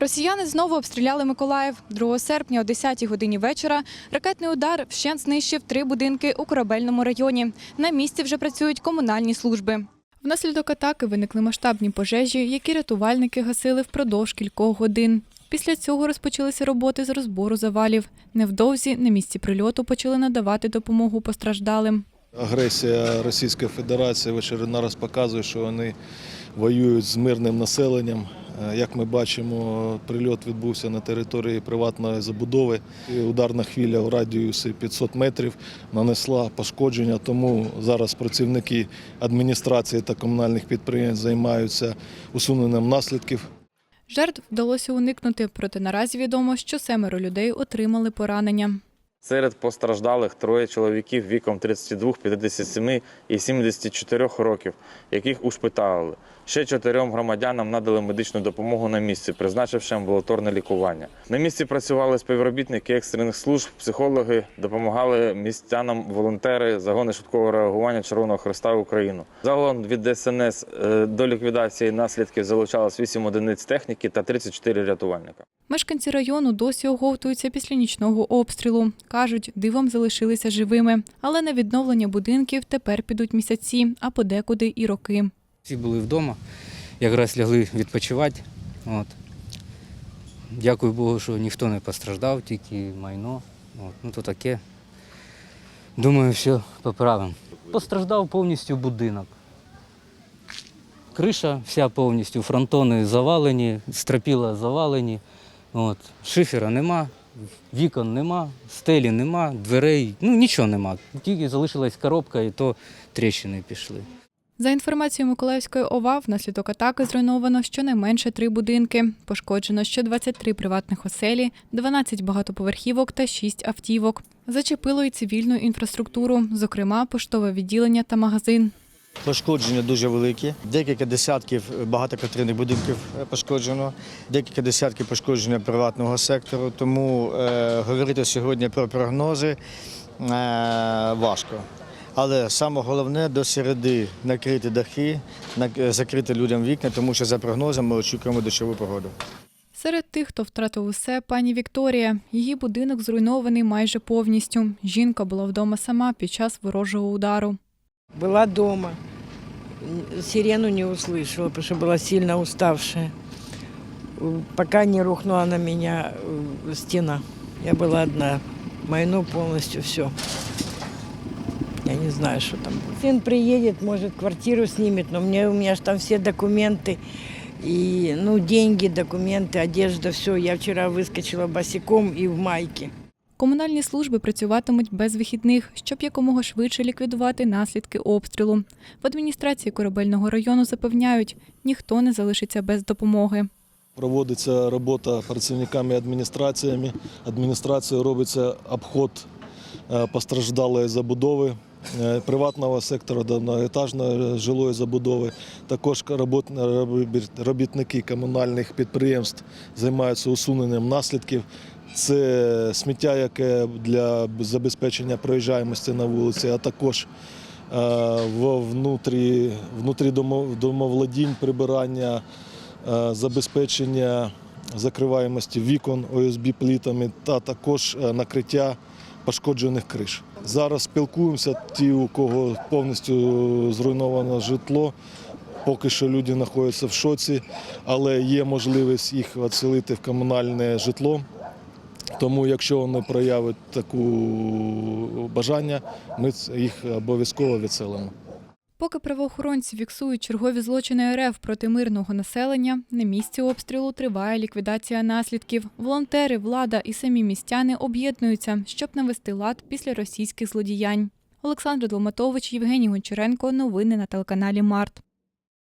Росіяни знову обстріляли Миколаїв. 2 серпня о 10-й годині вечора ракетний удар вщент знищив три будинки у корабельному районі. На місці вже працюють комунальні служби. Внаслідок атаки виникли масштабні пожежі, які рятувальники гасили впродовж кількох годин. Після цього розпочалися роботи з розбору завалів. Невдовзі на місці прильоту почали надавати допомогу постраждалим. Агресія Російської Федерації в очередний раз показує, що вони воюють з мирним населенням. Е, Як ми бачимо, прильот відбувся на території приватної забудови. Ударна хвиля у радіусі 500 метрів нанесла пошкодження, тому зараз працівники адміністрації та комунальних підприємств займаються усуненням наслідків. Жертв вдалося уникнути, проте наразі відомо, що семеро людей отримали поранення. Серед постраждалих троє чоловіків віком 32, 57 і 74 років, яких ушпиталили. Ще чотирьом громадянам надали медичну допомогу на місці, призначивши амбулаторне лікування. На місці працювали співробітники екстрених служб, психологи, допомагали містянам волонтери, загони швидкого реагування Червоного Христа Україну. Загалом від ДСНС е, до ліквідації наслідків залучалось 8 одиниць техніки та 34 рятувальника. Мешканці району досі оговтуються після нічного обстрілу. Кажуть, дивом залишилися живими, але на відновлення будинків тепер підуть місяці, а подекуди і роки. Всі були вдома, якраз лягли відпочивати. От. Дякую Богу, що ніхто не постраждав, тільки майно. От. Ну то таке. Думаю, все поправимо. Постраждав повністю будинок. Криша вся повністю, фронтони завалені, стропіла завалені. От. Шифера нема, вікон нема, стелі нема, дверей, ну нічого нема. Тільки залишилась коробка і то тріщини пішли. За інформацією Миколаївської ОВА, внаслідок атаки зруйновано щонайменше три будинки. Пошкоджено ще 23 приватних оселі, 12 багатоповерхівок та 6 автівок. Зачепило і цивільну інфраструктуру, зокрема поштове відділення та магазин. Пошкодження дуже великі. Декілька десятків багатоквартирних будинків е, пошкоджено, декілька десятків пошкодження приватного сектору. Тому е, говорити сьогодні про прогнози е, важко. Але саме головне до середи накрити дахи, закрити людям вікна, тому що за прогнозами ми очікуємо дощову погоду. Серед тих, хто втратив усе, пані Вікторія. Її будинок зруйнований майже повністю. Жінка була вдома сама під час ворожого удару. Была дома. Сирену не услышала, потому что была сильно уставшая. Э, Пока не рухнула на меня э, стена. Я была одна. Майно полностью все. Я не знаю, что там будет. Сын приедет, может, квартиру снимет, но мне, у меня же там все документы. И, ну, деньги, документы, одежда, все. Я вчера выскочила босиком и в майке. Комунальні служби працюватимуть без вихідних, щоб якомога швидше ліквідувати наслідки обстрілу. В адміністрації корабельного району запевняють, ніхто не залишиться без допомоги. Проводиться робота працівниками адміністраціями. Адміністрацією робиться обход е, постраждалої забудови приватного сектору до одноетажної жилої забудови. Також робітники комунальних підприємств займаються усуненням наслідків. Це сміття, яке для забезпечення проїжджаємості на вулиці, а також е, внутрі, домовладінь прибирання е, забезпечення закриваємості вікон ОСБ плітами та також е, накриття пошкоджених криш. Зараз спілкуємося ті, у кого повністю зруйноване житло. Поки що люди знаходяться в шоці, але є можливість їх відселити в комунальне житло. Тому, якщо вони проявлять таку бажання, ми їх обов'язково відселимо. Поки правоохоронці фіксують чергові злочини РФ проти мирного населення, на місці обстрілу триває ліквідація наслідків. Волонтери, влада і самі містяни об'єднуються, щоб навести лад після російських злодіянь. Олександр Долматович, Євгеній Гончаренко. Новини на телеканалі Март.